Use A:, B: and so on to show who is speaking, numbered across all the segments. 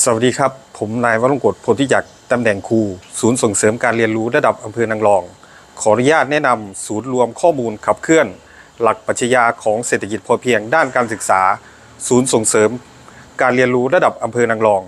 A: สวัสดีครับ ผมนายวรงกฎโพธิจักรตำแหน่งครูศูนย์ส่งเสริมการเรียนรู้ระดับอำเภอนางรอง ขออนุญาตแนะนำศูนย์รวมข้อมูลขับเคลื่อน หลักปรัชญาของเศรษฐกิจพอเพียงด้านการศึกษา ศูนย์ส่งเสริม การเรียนรู้ระดับอำเภอนางรอง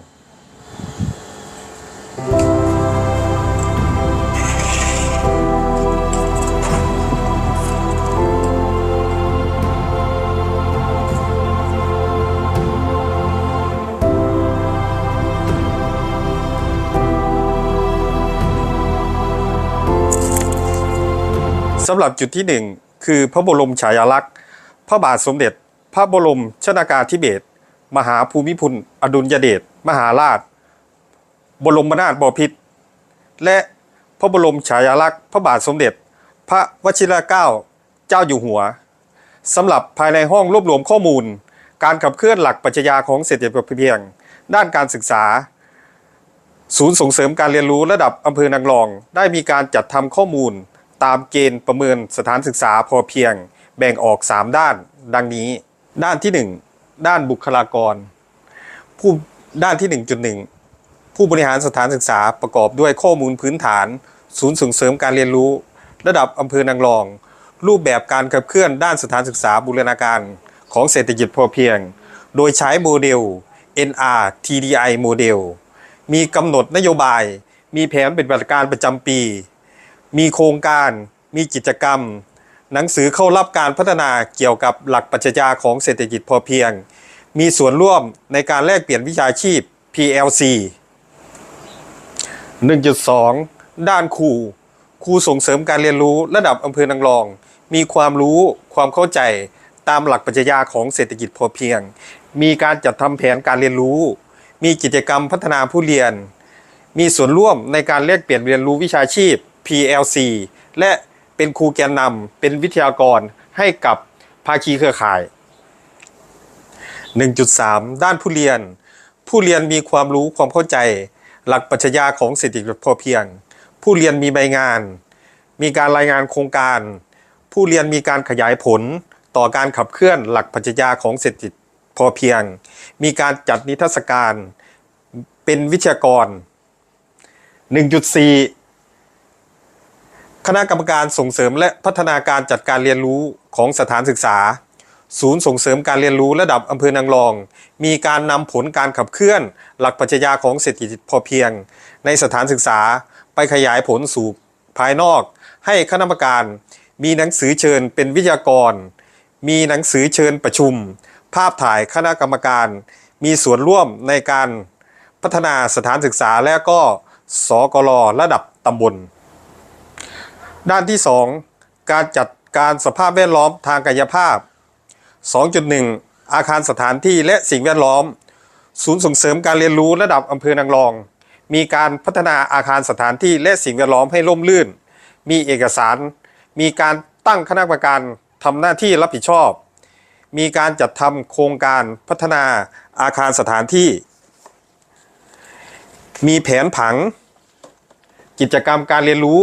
A: สำหรับจุดที่หนึ่งคือพระบรมฉายาลักษณ์ พระบาทสมเด็จ พระบรมชนากาธิเบศรมหาภูมิพลอดุลยเดชมหาราช บรมนาถบพิตรและพระบรมฉายาลักษณ์ พระบาทสมเด็จ พระวชิรเกล้าเจ้าอยู่หัวสำหรับภายในห้องรวบรวมข้อมูล การขับเคลื่อนหลักปรัชญาของเศรษฐกิจพอเพียง ด้านการศึกษา ศูนย์ส่งเสริมการเรียนรู้ระดับอำเภอนางรอง ได้มีการจัดทำข้อมูล ตามเกณฑ์ประเมินสถานศึกษาพอเพียง แบ่งออก 3 ด้าน ดังนี้ ด้านที่ 1 ด้านบุคลากร ผู้ด้านที่ 1.1 ผู้บริหารสถานศึกษาประกอบด้วยข้อมูลพื้นฐาน ศูนย์ส่งเสริมการเรียนรู้ ระดับอำเภอนางรอง รูปแบบการขับเคลื่อนด้านสถานศึกษาบูรณาการของเศรษฐกิจพอเพียง โดยใช้โมเดล NR TDI โมเดล มีกำหนดนโยบาย มีแผนปฏิบัติการประจำปี มีโครงการ มีกิจกรรม หนังสือเข้ารับการพัฒนาเกี่ยวกับหลักปรัชญาของเศรษฐกิจพอเพียง มีส่วนร่วมในการแลกเปลี่ยนวิชาชีพ PLC 1.2 ด้านครูครูส่งเสริมการเรียนรู้ระดับอำเภอนางรอง มีความรู้ความเข้าใจตามหลักปรัชญาของเศรษฐกิจพอเพียง มีการจัดทำแผนการเรียนรู้ มีกิจกรรมพัฒนาผู้เรียน มีส่วนร่วมในการแลกเปลี่ยนเรียนรู้วิชาชีพ PLC และเป็นครูแกนนำเป็นวิทยากรให้กับภาคีเครือข่าย 1.3 ด้านผู้เรียน ผู้เรียนมีความรู้ความเข้าใจ หลักปรัชญาของเศรษฐกิจพอเพียง ผู้เรียนมีใบงาน มีการรายงานโครงการ ผู้เรียนมีการขยายผลต่อการขับเคลื่อนหลักปรัชญาของเศรษฐกิจพอเพียง มีการจัดนิทรรศการ เป็นวิทยากร 1.4 คณะกรรมการส่งเสริมและพัฒนาการจัดการเรียนรู้ของสถานศึกษา ศูนย์ส่งเสริมการเรียนรู้ระดับอำเภอนางรอง มีการนำผลการขับเคลื่อน หลักปรัชญาของเศรษฐกิจพอเพียง ในสถานศึกษาไปขยายผลสู่ภายนอก ให้คณะกรรมการ มีหนังสือเชิญเป็นวิทยากร มีหนังสือเชิญประชุม ภาพถ่ายคณะกรรมการ มีส่วนร่วมในการพัฒนาสถานศึกษาและก็สกลระดับตำบล ด้านที่ 2 การจัดการสภาพแวดล้อมทางกายภาพ 2.1 อาคารสถานที่และสิ่งแวดล้อม ศูนย์ส่งเสริมการเรียนรู้ระดับอำเภอนางรอง มีการพัฒนาอาคารสถานที่และสิ่งแวดล้อมให้ร่มรื่น มีเอกสาร มีการตั้งคณะกรรมการทำหน้าที่รับผิดชอบ มีการจัดทำโครงการพัฒนาอาคารสถานที่ มีแผนผัง กิจกรรมการเรียนรู้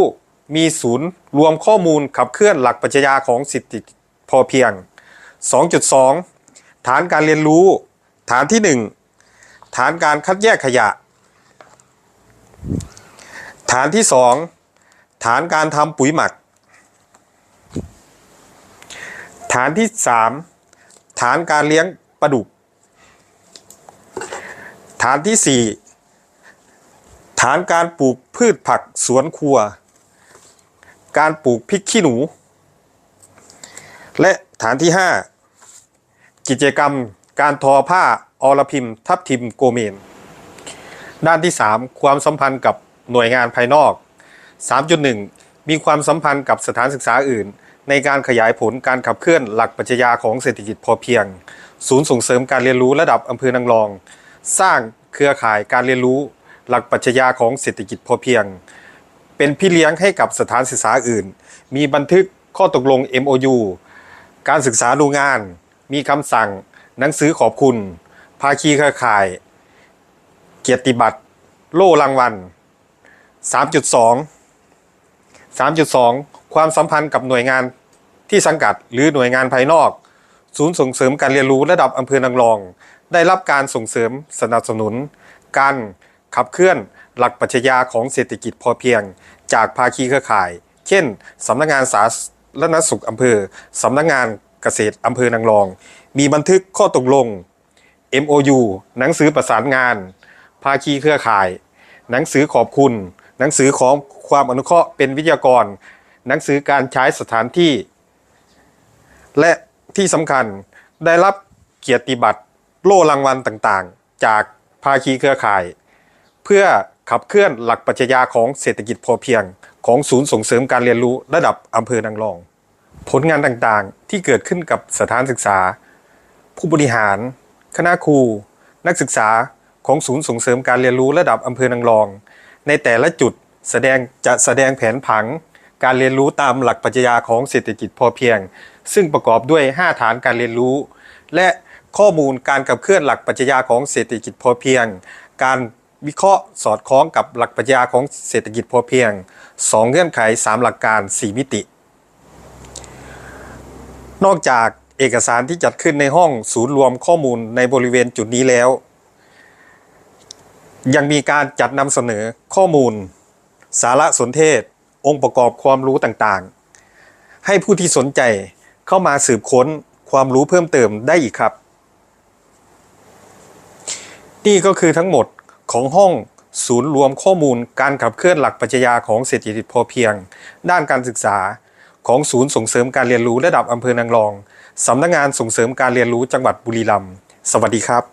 A: มีศูนย์รวมข้อมูลขับเคลื่อนหลักปรัชญาของสิทธิพอเพียง 2.2 ฐานการเรียนรู้ ฐานที่ 1 ฐานการคัดแยกขยะ ฐานที่ 2 ฐานการทำปุ๋ยหมัก ฐานที่ 3 ฐานการเลี้ยงปลาดุก ฐานที่ 4 ฐานการปลูกพืชผักสวนครัว การปลูกพริกขี้หนู และฐานที่ 5 กิจกรรมการทอผ้าอรพิมพ์ทับทิมโกเมน ด้านที่ 3 ความสัมพันธ์กับหน่วยงานภายนอก 3.1 มีความสัมพันธ์กับสถานศึกษาอื่น ในการขยายผลการขับเคลื่อนหลักปรัชญาของเศรษฐกิจพอเพียง ศูนย์ส่งเสริมการเรียนรู้ระดับอำเภอนางรอง สร้างเครือข่ายการเรียนรู้หลักปรัชญาของเศรษฐกิจพอเพียง เป็นพี่เลี้ยงให้กับสถานศึกษาอื่น มีบันทึกข้อตกลง MOU การศึกษาดูงาน มีคำสั่ง หนังสือขอบคุณ ภาคีเครือข่าย เกียรติบัตร โล่รางวัล 3.2 3.2 ความสัมพันธ์กับหน่วยงานที่สังกัดหรือหน่วยงานภายนอก ศูนย์ส่งเสริมการเรียนรู้ระดับอำเภอนางรอง ได้รับการส่งเสริมสนับสนุน การ ขับเคลื่อนหลักปรัชญาของเศรษฐกิจพอเพียง จากภาคีเครือข่าย เช่นสำนักงานสาธารณสุขอำเภอสำนักงานเกษตรอำเภอนางรอง มีบันทึกข้อตกลง MOU หนังสือประสานงาน ภาคีเครือข่าย หนังสือขอบคุณ หนังสือของความอนุเคราะห์เป็นวิทยากร หนังสือการใช้สถานที่ และที่สำคัญได้รับเกียรติบัตรโล่รางวัลต่างๆ จากภาคีเครือข่าย เพื่อขับเคลื่อนหลักปรัชญาของเศรษฐกิจพอเพียง ของศูนย์ส่งเสริมการเรียนรู้ระดับอำเภอนางรอง ผลงานต่างๆที่เกิดขึ้นกับสถานศึกษา ผู้บริหาร คณะครู นักศึกษาของศูนย์ส่งเสริมการเรียนรู้ระดับอำเภอนางรอง ในแต่ละจุดแสดงจะแสดงแผนผัง การเรียนรู้ตามหลักปรัชญาของเศรษฐกิจพอเพียง ซึ่งประกอบด้วย 5 ฐานการเรียนรู้ และข้อมูลการขับเคลื่อนหลักปรัชญาของเศรษฐกิจพอเพียง การ วิเคราะห์สอดคล้องกับหลักปรัชญาของเศรษฐกิจพอเพียง 2 เงื่อนไข 3 หลักการ 4 มิติ นอกจากเอกสารที่จัดขึ้นในห้องศูนย์รวมข้อมูลในบริเวณจุดนี้แล้ว ยังมีการจัดนำเสนอข้อมูล สารสนเทศ องค์ประกอบความรู้ต่างๆ ให้ผู้ที่สนใจเข้ามาสืบค้นความรู้เพิ่มเติมได้อีกครับ นี่ก็คือทั้งหมด ของห้องศูนย์รวมข้อมูลการขับเคลื่อนหลักปรัชญาของเศรษฐกิจพอเพียง ด้านการศึกษาของศูนย์ส่งเสริมการเรียนรู้ระดับอำเภอนางรอง สำนักงานส่งเสริมการเรียนรู้จังหวัดบุรีรัมย์สวัสดีครับ